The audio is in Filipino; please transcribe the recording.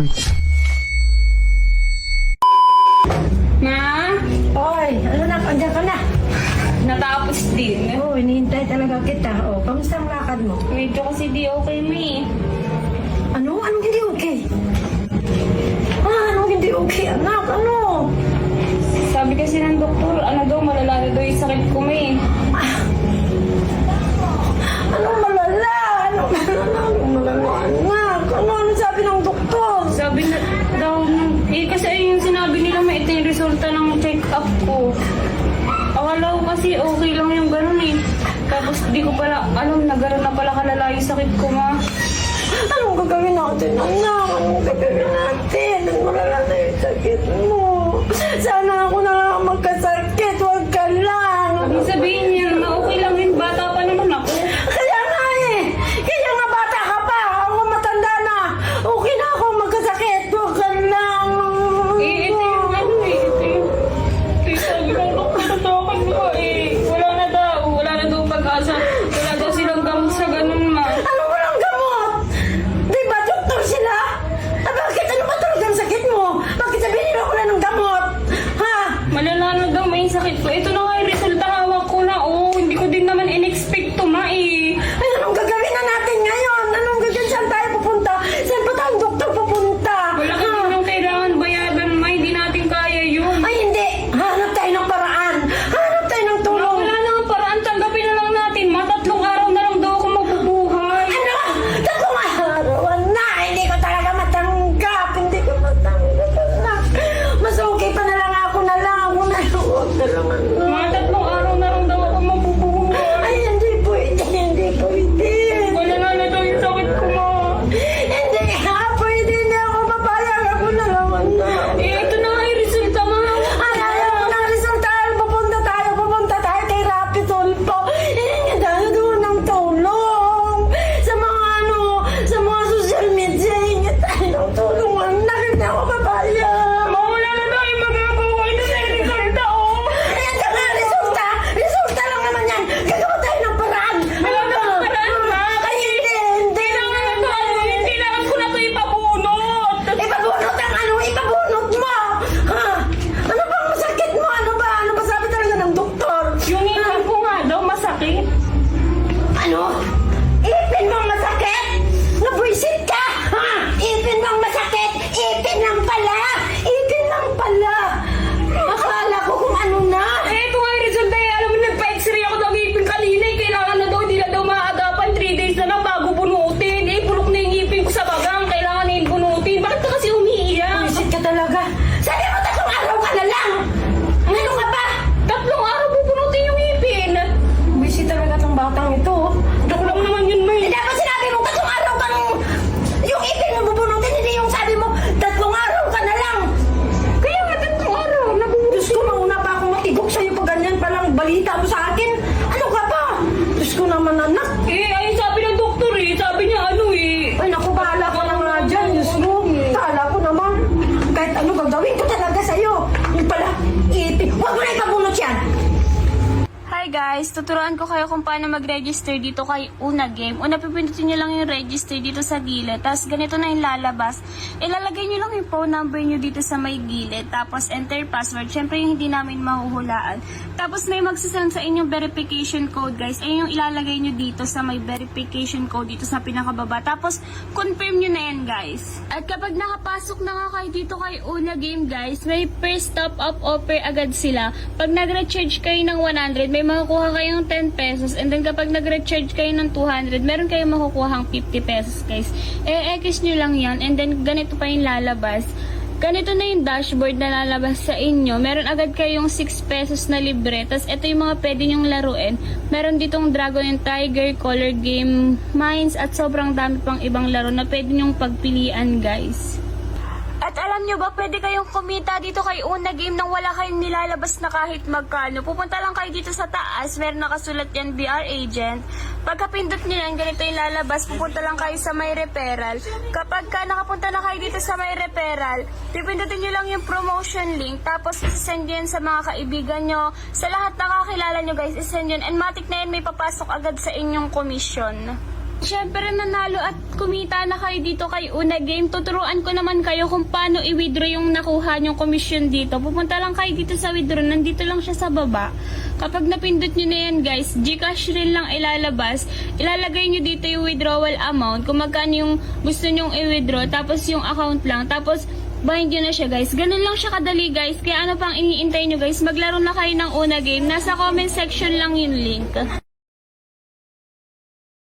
Uy. Ma, Oy, ano na, andyan ka na. natapos din. Oo, oh, hinihintay talaga kita. Oh, kamusta ang lakad mo? Medyo kasi di okay, May. Ano? Check-up ko. Akala ko kasi okay lang yung ganun eh. Tapos di ko pala, alam, nagaroon na pala kalala yung sakit ko, ma. Anong gagawin natin, anak? Anong balita mo sa akin. Ano ka pa? Diyos ko naman anak. Eh, ay sabi ng doktor eh. Sabi niya ano eh. Ay naku, bahala ka na nga dyan. Diyos ko, kala ko naman. Kahit ano gagawin ko talaga sa'yo. Yung pala, ipin. Huwag mo na ipabunot yan. Hi guys! Tuturuan ko kayo kung paano mag-register dito kay Una Game. Una, pipindutin nyo lang yung register dito sa gilid. Tapos ganito na yung lalabas. Ilalagay nyo lang yung phone number nyo dito sa may gilid. Tapos enter password. Siyempre yung hindi namin mahuhulaan. Tapos may magsasend sa inyong verification code guys. Ayun yung ilalagay nyo dito sa may verification code dito sa pinakababa. Tapos confirm nyo na yan guys. At kapag nakapasok na nga kayo dito kay Una Game guys, may first top up offer agad sila. Pag nag-recharge kayo ng 100, may makukuha kayong 10 pesos. And then kapag nag-recharge kayo ng 200, meron kayong makukuhang 50 pesos guys. Eh, X nyo lang yan. And then ganito pa yung lalabas. Ganito na yung dashboard na lalabas sa inyo. Meron agad kayong 6 pesos na libre. Tapos ito yung mga pwede nyong laruin. Meron ditong Dragon and Tiger, Color Game, Mines, at sobrang dami pang ibang laro na pwede nyong pagpilian guys. At alam nyo ba, pwede kayong kumita dito kay Una Game nang wala kayong nilalabas na kahit magkano. Pupunta lang kayo dito sa taas, meron nakasulat yan BR Agent. Pagkapindot nyo yan, ganito yung lalabas, pupunta lang kayo sa may referral. Kapag ka nakapunta na kayo dito sa may referral, pipindutin nyo lang yung promotion link, tapos isend yun sa mga kaibigan nyo. Sa lahat na kakilala nyo guys, isend yun. And matik na yan, may papasok agad sa inyong commission. Siyempre nanalo at kumita na kayo dito kay Una Game. Tuturuan ko naman kayo kung paano i-withdraw yung nakuha nyong commission dito. Pupunta lang kayo dito sa withdraw. Nandito lang siya sa baba. Kapag napindot nyo na yan guys, Gcash rin lang ilalabas. Ilalagay nyo dito yung withdrawal amount. Kung magkano yung gusto nyong i-withdraw. Tapos yung account lang. Tapos Bind nyo na siya guys. Ganun lang siya kadali guys. Kaya ano pang iniintay nyo guys? Maglaro na kayo ng una game. Nasa comment section lang yung link.